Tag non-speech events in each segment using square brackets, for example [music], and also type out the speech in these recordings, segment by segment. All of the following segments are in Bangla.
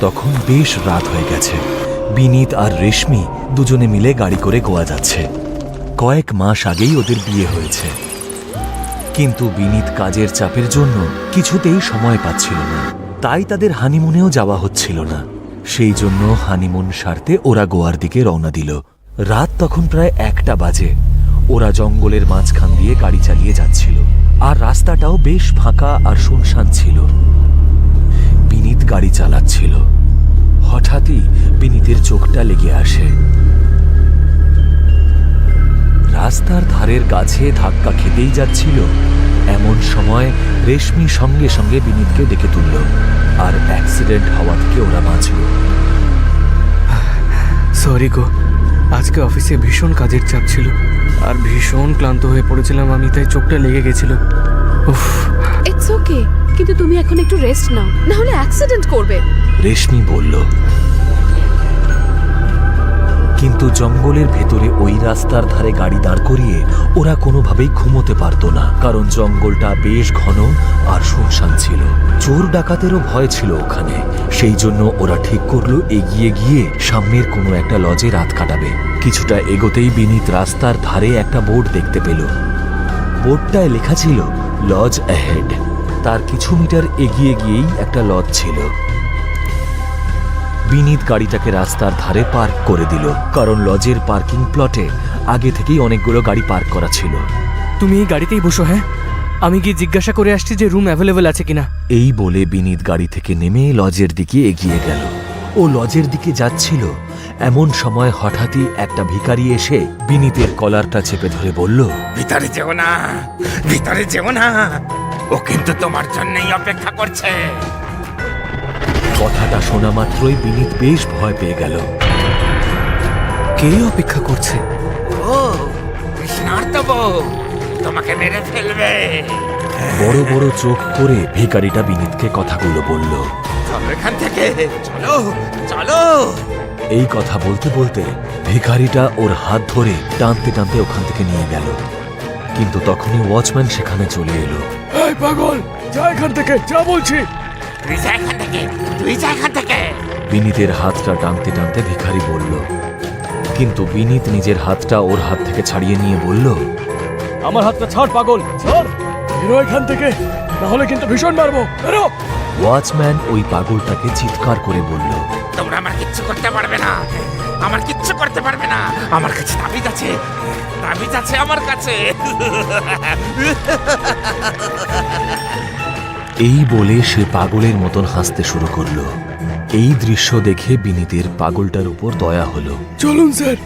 তখন বেশ রাত হয়ে গেছে। বিনীত আর রেশমি দুজনে মিলে গাড়ি করে গোয়া যাচ্ছে। কয়েক মাস আগেই ওদের বিয়ে হয়েছে। কিন্তু বিনীত কাজের চাপের জন্য কিছুতেই সময় পাচ্ছিল না। তাই তাদের হানিমুনেও যাওয়া হচ্ছিল না। সেই জন্য হানিমুন সারতে ওরা গোয়ার দিকে রওনা দিল। রাত তখন প্রায় একটা বাজে। ওরা জঙ্গলের মাঝখান দিয়ে গাড়ি চালিয়ে যাচ্ছিল। আর রাস্তাটাও বেশ ফাঁকা আর শুনশান ছিল। বিনীত গাড়ি চালাচ্ছিল। হঠাৎই বিনীতের চোখটা লেগে আসে। রাস্তার ধারের গাছে ধাক্কা খেতেই যাচ্ছিল। এমন সময় রেশমি সঙ্গে সঙ্গে বিনীতকে ডেকে তুলল আর অ্যাক্সিডেন্ট হওয়া থেকে ওরা বাঁচল। সরি গো আজকে অফিসে ভীষণ কাজের চাপ ছিল আর ভীষণ ক্লান্ত হয়ে পড়েছিলাম আমি তাই চোখটা লেগে গেছিল। উফ। ইটস ওকে কিন্তু তুমি এখন একটু রেস্ট নাও না হলে অ্যাক্সিডেন্ট করবে। রেশমি বলল কিন্তু জঙ্গলের ভেতরে ওই রাস্তার ধারে গাড়ি দাঁড় করিয়ে ওরা কোনোভাবেই ঘুমোতে পারতো না। কারণ জঙ্গলটা বেশ ঘন আর শুনশান ছিল। চোর ডাকাতেরও ভয় ছিল ওখানে। সেই জন্য ওরা ঠিক করল এগিয়ে গিয়ে সামনের কোনো একটা লজে রাত কাটাবে। কিছুটা এগোতেই বিনীত রাস্তার ধারে একটা বোর্ড দেখতে পেল। বোর্ডটায় লেখা ছিল, লজ অ্যাহেড। তার কিছু মিটার এগিয়ে গিয়েই একটা লজ ছিল। বিনীত গাড়িটাকে রাস্তার ধারে পার্ক করে দিল কারণ লজের পার্কিং প্লটে আগে থেকেই অনেকগুলো গাড়ি পার্ক করা ছিল। তুমি এই গাড়িতেই বসো হ্যাঁ? আমি গিয়ে জিজ্ঞাসা করে আসছি যে রুম অ্যাভেলেবেল আছে কিনা। এই বলে বিনীত গাড়ি থেকে নেমে লজের দিকে এগিয়ে গেল। ও লজের দিকে যাচ্ছিল। এমন সময় হঠাৎই একটা ভিখারি এসে বিনীতের কলারটা চেপে ধরে বলল ভিতরে যেও না ভিতরে যেও না। ও কিন্তু তোমার জন্যই অপেক্ষা করছে। কথাটা শোনা মাত্রই বিনীত বেশ ভয় পেয়ে গেল। কে অপেক্ষা করছে? ও কৃষ্ণার্ত তোমাকে মেরে ফেলবে। বড় বড় চোখ করে ভিখারিটা বিনীতকে কথাগুলো বলল। এখান থেকে চলো চলো। এই কথা বলতে বলতে ভিখারিটা ওর হাত ধরে টানতে টানতে ওখান থেকে নিয়ে গেল। কিন্তু তখনই ওয়াচম্যান সেখানে চলে এলো। এই পাগল যা এখান থেকে যা বলছি। তুই যা এখান থেকে তুই যা এখান থেকে। বিনীতের হাতটা টানতে টানতে ভিখারি বলল কিন্তু বিনীত নিজের হাতটা ওর হাত থেকে ছাড়িয়ে নিয়ে বলল আমার হাতটা ছাড় পাগল। ছাড়। বেরো এখান থেকে না হলে কিন্তু ভীষণ মারবো। বেরো। ওয়াচম্যান ওই পাগলটাকে চিৎকার করে বলল তোমরা আমার কিচ্ছু করতে পারবে না। আমার কিচ্ছু করতে পারবে না। আমার কাছে তাবিজ আছে। তাবিজ আছে আমার কাছে। [laughs] এই বলে সে পাগলের মতন হাসতে শুরু করল। এই দৃশ্য দেখে বিনীতের পাগলটার উপর দয়া হলো। চলুন স্যার।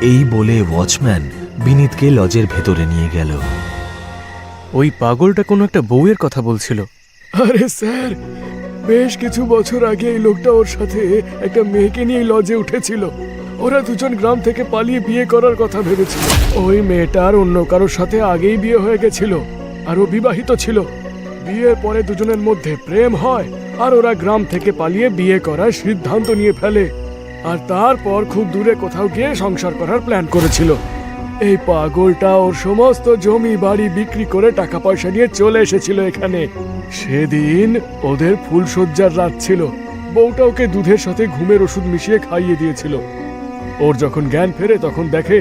এই বলে ওয়াচম্যান বিনীতকে লজের ভেতরে নিয়ে গেল। ওই পাগলটা কোনো একটা বউয়ের কথা বলছিল। আরে স্যার বেশ কিছু বছর আগে এই লোকটা ওর সাথে একটা মেয়েকে নিয়ে লজে উঠেছিল। ওরা দুজন গ্রাম থেকে পালিয়ে বিয়ে করার কথা ভেবেছিল। ওই মেয়েটার অন্য কারোর সাথে আগেই বিয়ে হয়ে গেছিল, আর ও বিবাহিত ছিল। বিয়ের পরে দুজনের মধ্যে প্রেম হয়, আর ওরা গ্রাম থেকে পালিয়ে বিয়ে করার সিদ্ধান্ত নিয়ে ফেলে। আর তারপর খুব দূরে কোথাও গিয়ে সংসার করার প্ল্যান করেছিল। এই পাগলটা ওর সমস্ত জমি বাড়ি বিক্রি করে টাকা পয়সা নিয়ে চলে এসেছিল এখানে। সেদিন ওদের ফুলশয্যার রাত ছিল। বউটা ওকে দুধের সাথে ঘুমের ওষুধ মিশিয়ে খাইয়ে দিয়েছিল। ওর যখন জ্ঞান ফেরে, তখন দেখে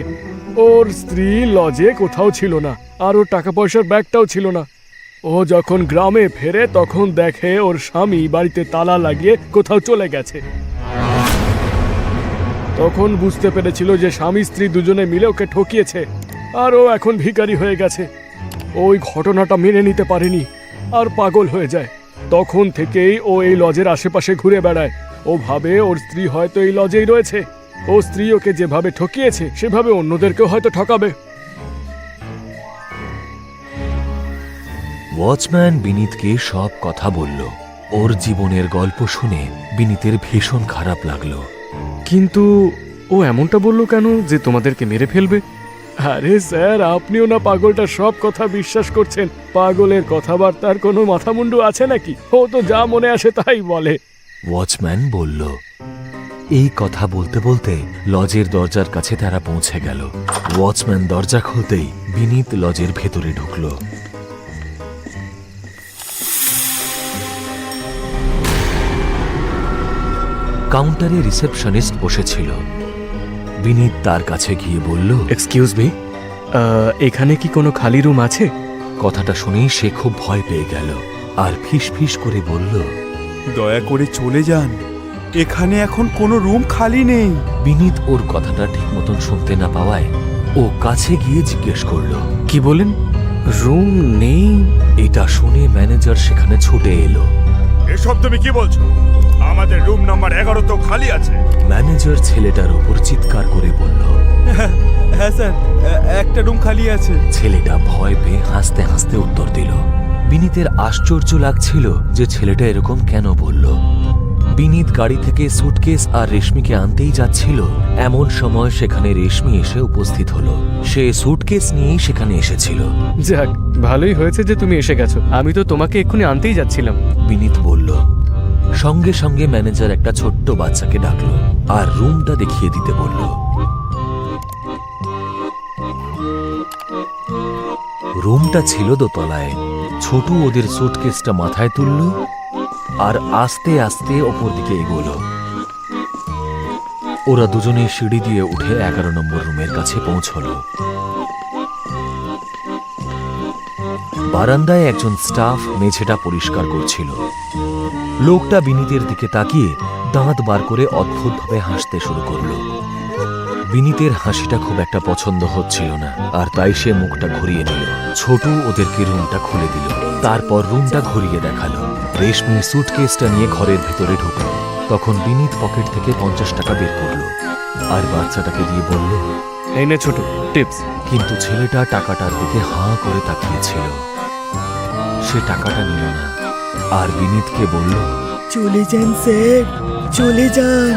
ওর স্ত্রী লজে কোথাও ছিল না, আর ওর টাকা পয়সার ব্যাগটাও ছিল না। ও যখন গ্রামে ফেরে, তখন দেখে ওর স্বামী বাড়িতে তালা লাগিয়ে কোথাও চলে গেছে। তখন বুঝতে পেরেছিল যে স্বামী স্ত্রী দুজনে মিলে ওকে ঠকিয়েছে, আর ও এখন ভিখারি হয়ে গেছে। ওই ঘটনাটা মেনে নিতে পারেনি, আর পাগল হয়ে যায়। তখন থেকেই ও এই লজের আশেপাশে ঘুরে বেড়ায়। ও ভাবে ওর স্ত্রী হয়তো এই লজেই রয়েছে। ও স্ত্রী ওকে যেভাবে ঠকিয়েছে সেভাবে অন্যদেরকেও হয়তো ঠকাবে। ওয়াচম্যান বিনীতকে সব কথা বলল। ওর জীবনের গল্প শুনে বিনীতের ভীষণ খারাপ লাগল। কিন্তু ও এমনটা বলল কেন যে তোমাদেরকে মেরে ফেলবে? আরে স্যার আপনিও না পাগলটা সব কথা বিশ্বাস করছেন। পাগলের কথাবার্তার কোনো মাথামুন্ডু আছে নাকি? ও তো যা মনে আসে তাই বলে। ওয়াচম্যান বলল এই কথা বলতে বলতে লজের দরজার কাছে তারা পৌঁছে গেল। ওয়াচম্যান দরজা খুলতেই বিনীত লজের ভেতরে ঢুকল। কাউন্টারে রিসেপশনিস্ট বসেছিল। বিনীত তার কাছে গিয়ে বলল এক্সকিউজ মি এখানে কি কোনো খালি রুম আছে? কথাটা শুনেই সে খুব ভয় পেয়ে গেল আর ফিস ফিস করে বলল দয়া করে চলে যান। এখানে এখন কোনো রুম খালি নেই। বিনীত ওর কথাটা ঠিক মতন শুনতে না পাওয়ায় ও কাছে গিয়ে জিজ্ঞেস করল কি বলেন? রুম নেই এটা শুনে ম্যানেজার সেখানে ছুটে এলো। এসব তুমি কি বলছো? আমাদের রুম নাম্বার এগারো তো খালি আছে। ম্যানেজার ছেলেটার উপর চিৎকার করে বলল হ্যাঁ স্যার একটা রুম খালি আছে। ছেলেটা ভয় পেয়ে হাসতে হাসতে উত্তর দিল বিনীতের আশ্চর্য লাগছিল যে ছেলেটা এরকম কেন বলল? বিনীত গাড়ি থেকে সুটকেস আর রেশমিকে আনতেই যাচ্ছিল। এমন সময় সেখানে রেশমি এসে উপস্থিত হলো। সে সুটকেস নিয়েই সেখানে এসেছিল। যাক ভালোই হয়েছে যে তুমি এসে গেছো। আমি তো তোমাকে এক্ষুনি আনতেই যাচ্ছিলাম। বিনীত বলল সঙ্গে সঙ্গে ম্যানেজার একটা ছোট্ট বাচ্চাকে ডাকলো আর রুমটা দেখিয়ে দিতে বলল রুমটা ছিল দোতলায়। ছোট ওদের সুটকেসটা মাথায় তুলল আর আস্তে আস্তে ওপর দিকে এগোলো। ওরা দুজনে সিঁড়ি দিয়ে উঠে এগারো নম্বর রুমের কাছে পৌঁছলো। বারান্দায় একজন স্টাফ মেঝেটা পরিষ্কার করছিল। লোকটা বিনীতের দিকে তাকিয়ে দাঁত বার করে অদ্ভুতভাবে হাসতে শুরু করল। বিনীতের হাসিটা খুব একটা পছন্দ হচ্ছিল না, আর তাই সে মুখটা ঘুরিয়ে নিল। ছোট ওদেরকে রুমটা খুলে দিল। তারপর রুমটা ঘুরিয়ে দেখাল। রেশমি সুটকেসটা নিয়ে ঘরের ভেতরে ঢুকলো তখন বিনীত পকেট থেকে পঞ্চাশ টাকা বের করল। আর বাচ্চাটাকে দিয়ে বলল এই নে ছোট টিপস। কিন্তু ছেলেটা টাকাটার দিকে হাঁ করে তাকিয়েছিল। সে টাকাটা নিল না। আর বিনীতকে বলল চলে যান স্যার চলে যান।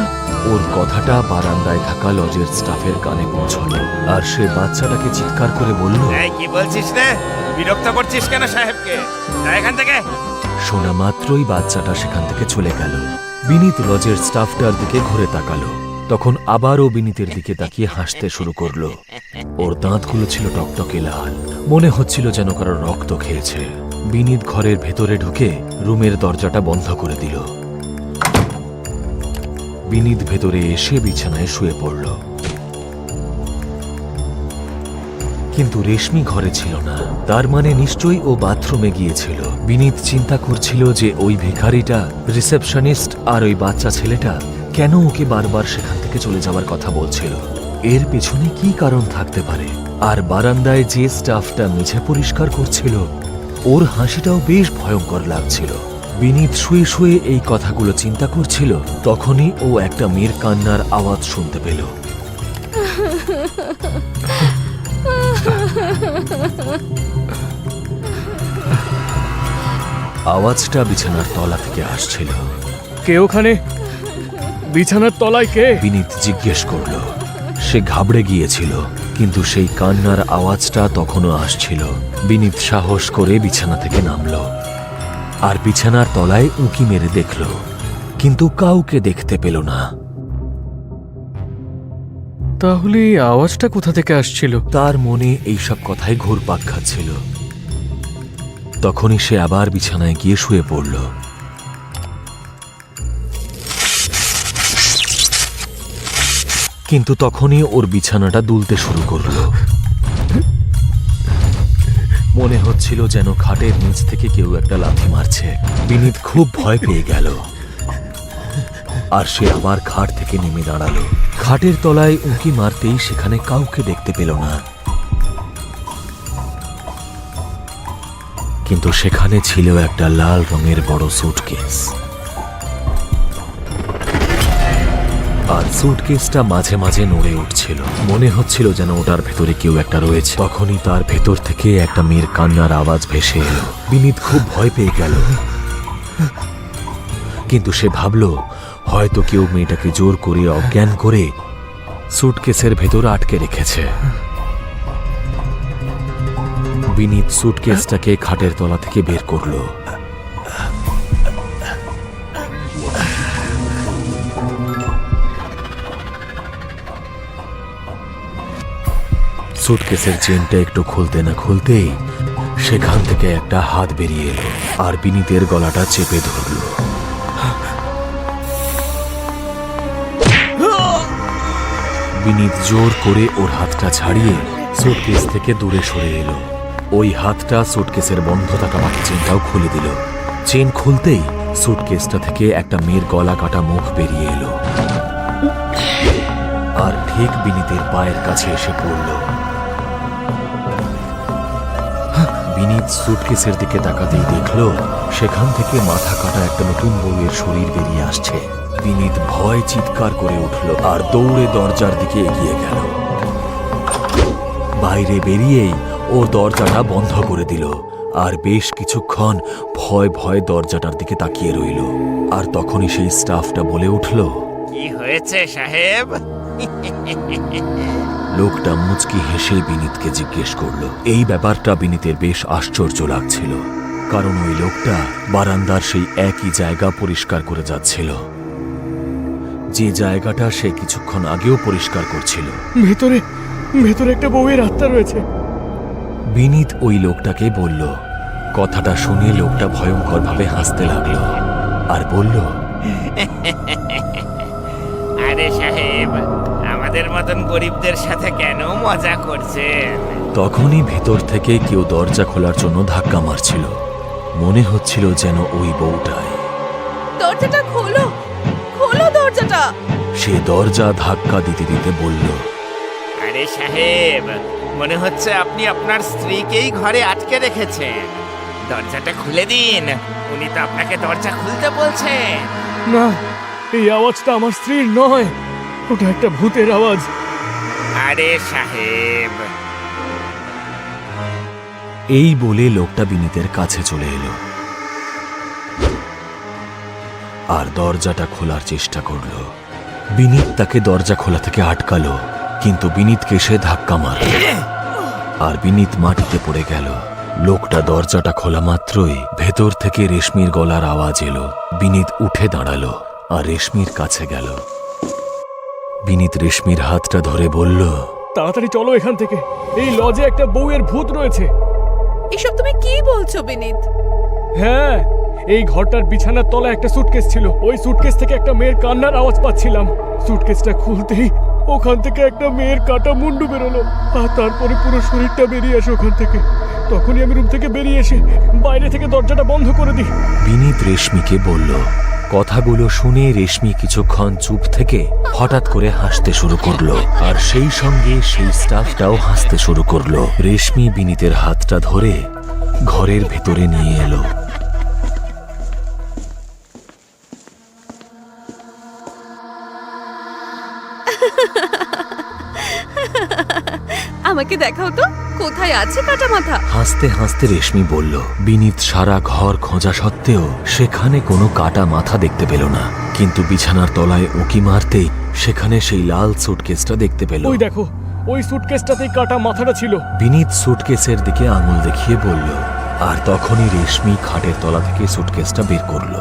ওর কথাটা বারান্দায় থাকা লজের স্টাফের কানে পৌঁছলো। আর সে বাচ্চাটাকে চিৎকার করে বলল এই কি বলছিস রে? বিরক্ত করছিস কেন সাহেবকে? যা এখান থেকে। শোনা মাত্রই বাচ্চাটা সেখান থেকে চলে গেল। বিনীত লজের স্টাফটার দিকে ঘুরে তাকালো। তখন আবারও বিনীতের দিকে তাকিয়ে হাসতে শুরু করল। ওর দাঁতগুলো ছিল টকটকে লাল। মনে হচ্ছিল যেন কারও রক্ত খেয়েছে। বিনীত ঘরের ভেতরে ঢুকে রুমের দরজাটা বন্ধ করে দিল। বিনীত ভেতরে এসে বিছানায় শুয়ে পড়ল। কিন্তু রেশমি ঘরে ছিল না। তার মানে নিশ্চয়ই ও বাথরুমে গিয়েছিল। বিনীত চিন্তা করছিল যে ওই ভিখারিটা, রিসেপশনিস্ট আর ওই বাচ্চা ছেলেটা কেন ওকে বারবার সেখান থেকে চলে যাওয়ার কথা বলছিল। এর পেছনে কি কারণ থাকতে পারে? আর বারান্দায় যে স্টাফটা মেঝে পরিষ্কার করছিল, ওর হাসিটাও বেশ ভয়ঙ্কর লাগছিল। বিনীত শুয়ে শুয়ে এই কথাগুলো চিন্তা করছিল, তখনই ও একটা মেয়ের কান্নার আওয়াজ শুনতে পেল। [laughs] আওয়াজটা বিছানার তলা থেকে আসছিল। কে ওখানে? বিছানার তলায় কে? বিনীত জিজ্ঞেস করল। সে ঘাবড়ে গিয়েছিল কিন্তু সেই কান্নার আওয়াজটা তখনও আসছিল। বিনীত সাহস করে বিছানা থেকে নামল। আর বিছানার তলায় উঁকি মেরে দেখল কিন্তু কাউকে দেখতে পেল না। তাহলে এই আওয়াজটা কোথা থেকে আসছিল? তার মনে এইসব কথাই ঘুরপাক খাচ্ছিল। তখনই সে আবার বিছানায় গিয়ে শুয়ে পড়ল। কিন্তু তখনই ওর বিছানাটা দুলতে শুরু করল। মনে হচ্ছিল যেন খাটের নিচ থেকে কেউ একটা লাথি মারছে। বিনীত খুব ভয় পেয়ে গেল। আর সে আবার খাট থেকে নেমে দাঁড়াল। খাটের তলায় উঁকি মারতেই সেখানে কাউকে দেখতে পেল না। কিন্তু সেখানে ছিল একটা লাল রঙের বড় সুটকেস আর সুটকেসটা মাঝে মাঝে নড়ে উঠছিল। মনে হচ্ছিল যেন ওটার ভেতরে কেউ একটা রয়েছে। তখনই তার ভেতর থেকে একটা মেয়ের কান্নার আওয়াজ ভেসে এলো। বিনীত খুব ভয় পেয়ে গেল। কিন্তু সে ভাবল হয়তো কেউ মেয়েটাকে জোর করে, অজ্ঞান করে সুটকেসের ভেতর আটকে রেখেছে। বিনীত সুটকেসটাকে খাটের তলা থেকে বের করল। সুটকেসের চেনটা একটু খুলতে না খুলতেই সেখান থেকে একটা হাত বেরিয়ে এলো, আর বিনীতের গলাটা চেপে ধরলো। বিনীত জোর করে ওর হাতটা ছাড়িয়ে সুটকেস থেকে দূরে সরে এলো। ওই হাতটা সুটকেসের বন্ধ থাকা বাকি চেনটাও খুলে দিল। চেন খুলতেই সুটকেসটা থেকে একটা মেয়ের গলা কাটা মুখ বেরিয়ে এলো। আর ঠিক বিনীতের পায়ের কাছে এসে পড়ল। বিনীত সুটকেসের দিকে তাকাতেই দেখল, সেখান থেকে মাথা কাটা একটা নতুন বউয়ের শরীর বেরিয়ে আসছে। বিনীত ভয় চিৎকার করে উঠল আর দৌড়ে দরজার দিকে এগিয়ে গেল। বাইরে বেরিয়েই ও দরজাটা বন্ধ করে দিল আর বেশ কিছুক্ষণ ভয় ভয় দরজাটার দিকে তাকিয়ে রইল। আর তখনই সেই স্টাফটা বলে উঠল কি হয়েছে সাহেব? লোকটা মুচকি হেসে বিনীতকে জিজ্ঞেস করল। এই ব্যাপারটা বিনীতের বেশ আশ্চর্য লাগছিল কারণ ওই লোকটা বারান্দার সেই একই জায়গা পরিষ্কার করে যাচ্ছিল। যে জায়গাটা সে কিছুক্ষণ আগেও পরিষ্কার করছিল। ভেতরে ভেতরে একটা বউয়ের আত্মা রয়েছে। বিনীত ওই লোকটাকে বলল কথাটা শুনে লোকটা ভয়ঙ্করভাবে হাসতে লাগল আর বলল আরে সাহেব আমাদের মতন গরিবদের সাথে কেন মজা করছেন? তখনই ভেতর থেকে কেউ দরজা খোলার জন্য ধাক্কা মারছিল। মনে হচ্ছিল যেন ওই বউটাই। দরজাটা খোলো দরজাটা সে দরজা ধাক্কা দিতে দিতে বলল আরে সাহেব মনে হচ্ছে আপনি আপনার স্ত্রীকেই ঘরে আটকে রেখেছেন। দরজাটা খুলে দিন উনি তো আপনাকে দরজা খুলতে বলছেন। না এই আওয়াজটা আমার স্ত্রীর নয় ওটা একটা ভূতের আওয়াজ। আরে সাহেব। এই বলে লোকটা বিনীতের কাছে চলে এলো। আর দরজাটা খোলার চেষ্টা করল। বিনীত তাকে দরজা খোলা থেকে আটকালো কিন্তু বিনীতকে সে ধাক্কা মারল। আর বিনীত মাটিতে পড়ে গেল। লোকটা দরজাটা খোলা মাত্রই ভেতর থেকে রেশমির গলার আওয়াজ এলো। বিনীত উঠে দাঁড়াল আর রেশমির কাছে গেল। বিনীত রেশমির হাতটা ধরে বলল তাড়াতাড়ি চলো এখান থেকে। এই লজে একটা বউয়ের ভূত রয়েছে। এসব তুমি কি বলছো বিনীত? হ্যাঁ এই ঘরটার বিছানার তলায় একটা সুটকেস ছিল। ওই সুটকেস থেকে একটা মেয়ের কান্নার আওয়াজ পাচ্ছিলাম। সুটকেসটা খুলতেই ওখান থেকে একটা মেয়ের কাটা মুন্ডু বেরোলো। আর তারপরে পুরো শরীরটা বেরিয়ে আসে ওখান থেকে। তখনই আমি রুম থেকে বেরিয়ে এসে বাইরে থেকে দরজাটা বন্ধ করে দিই। বিনীত রেশমিকে বলল, কথাগুলো শুনে রেশমি কিছুক্ষণ চুপ থেকে হঠাৎ করে হাসতে শুরু করল। আর সেই সঙ্গে সেই স্টাফটাও হাসতে শুরু করল। রেশমি বিনীতের হাতটা ধরে ঘরের ভেতরে নিয়ে এলো। আমাকে দেখাও তো কোথায় আছে কাটা মাথা হাসতে হাসতে রেশমি বলল বিনীত সারা ঘর খোঁজা সত্ত্বেও সেখানে কোনো কাটা মাথা দেখতে পেল না। কিন্তু বিছানার তলায় উকি মারতেই সেখানে সেই লাল সুটকেসটা দেখতে পেল। ওই দেখো ওই সুটকেসটাতেই কাটা মাথাটা ছিল। বিনীত সুটকেসের দিকে আঙুল দেখিয়ে বলল আর তখনই রেশমি খাটের তলা থেকে সুটকেসটা বের করল।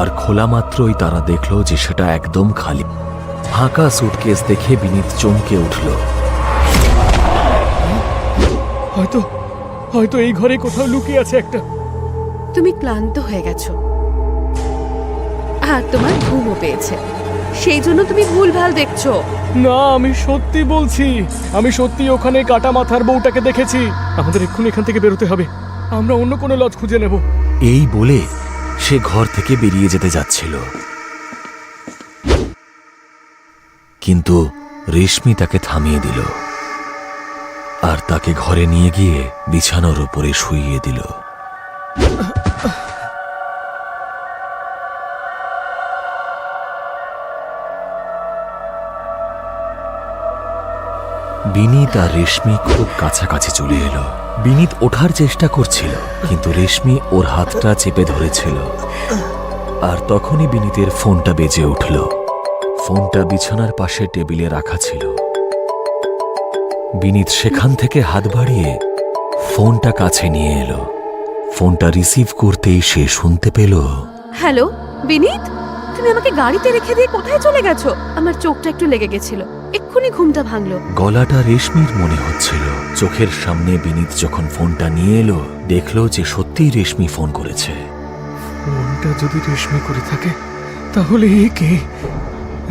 আর খোলা মাত্রই তারা দেখল যে সেটা একদম খালি। ফাঁকা সুটকেস দেখে বিনীত চমকে উঠল। হয়তো হয়তো এই ঘরে কোথাও লুকিয়ে আছে একটা। তুমি ক্লান্ত হয়ে গেছো। আর তোমার ঘুমও পেয়েছে। সেই জন্য তুমি ভুলভাল দেখছ। না আমি সত্যি বলছি আমি সত্যি ওখানে কাটা মাথার বউটাকে দেখেছি। আমাদের এক্ষুনি এখান থেকে বেরোতে হবে। আমরা অন্য কোনো লজ খুঁজে নেব। এই বলে সে ঘর থেকে বেরিয়ে যেতে যাচ্ছিল। কিন্তু রেশমি তাকে থামিয়ে দিল আর তাকে ঘরে নিয়ে গিয়ে বিছানার উপরে শুইয়ে দিল। বিনীত আর রেশমি খুব কাছাকাছি চলে এলো। বিনীত ওঠার চেষ্টা করছিল, কিন্তু রেশমি ওর হাতটা চেপে ধরেছিল। আর তখনই বিনীতের ফোনটা বেজে উঠল। ফোনটা বিছানার পাশে টেবিলে রাখা ছিল। বিনীত সেখান থেকে হাত বাড়িয়ে ফোনটা কাছে নিয়ে এলো। ফোনটা রিসিভ করতেই সে শুনতে পেল হ্যালো বিনীত? তুমি আমাকে গাড়িতে রেখে দিয়ে কোথায় চলে গেছো? আমার চোখটা একটু লেগে গেছিল। এক্ষুনি ঘুমটা ভাঙলো। গলাটা রেশমির মনে হচ্ছিল। চোখের সামনে বিনীত যখন ফোনটা নিয়ে এলো দেখল যে সত্যিই রেশমি ফোন করেছে। ফোনটা যদি রেশমি করে থাকে তাহলে এ কে?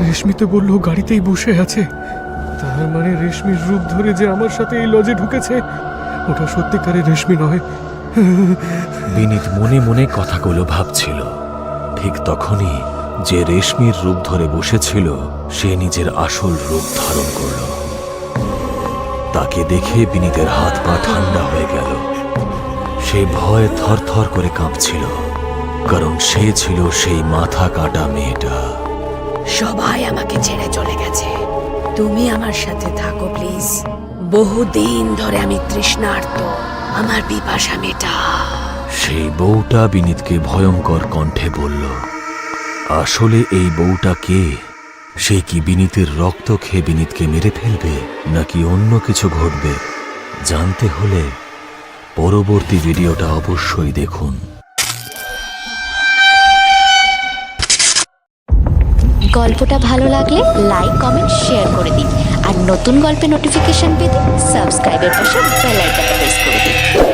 রেশমি তো বলল গাড়িতেই বসে আছে। তার মানে রেশমির রূপ ধরে যে আমার সাথে এই লজে ঢুকেছে, ওটা সত্যিকারের রেশমি নয়। বিনীত মনে মনে কথাগুলো ভাবছিল। ঠিক তখনই যে রেশমির রূপ ধরে বসেছিল, সে নিজের আসল রূপ ধারণ করল। তাকে দেখে বিনীতের হাত পা ঠান্ডা হয়ে গেল। সে ভয়ে থরথর করে কাঁপছিল, কারণ সে ছিল সেই মাথা কাটা মেয়েটা। সবাই আমাকে ছেড়ে চলে গেছে। তুমি আমার সাথে থাকো, প্লিজ। বহুদিন ধরে আমি তৃষ্ণার্ত। আমার পিপাসা মেটা। সেই বউটা বিনীতকে ভয়ঙ্কর কণ্ঠে বলল, আসলে এই বউটা কে? সে কি বিনীতের রক্ত খেয়ে বিনীতকে মেরে ফেলবে, নাকি অন্য কিছু ঘটবে? জানতে হলে পরবর্তী ভিডিওটা অবশ্যই দেখুন। গল্পটা ভালো লাগলে লাইক, কমেন্ট, শেয়ার করে দিন। আর নতুন গল্পের নোটিফিকেশন পেতে সাবস্ক্রাইবের পাশে বেল আইকনটা প্রেস করে দিন।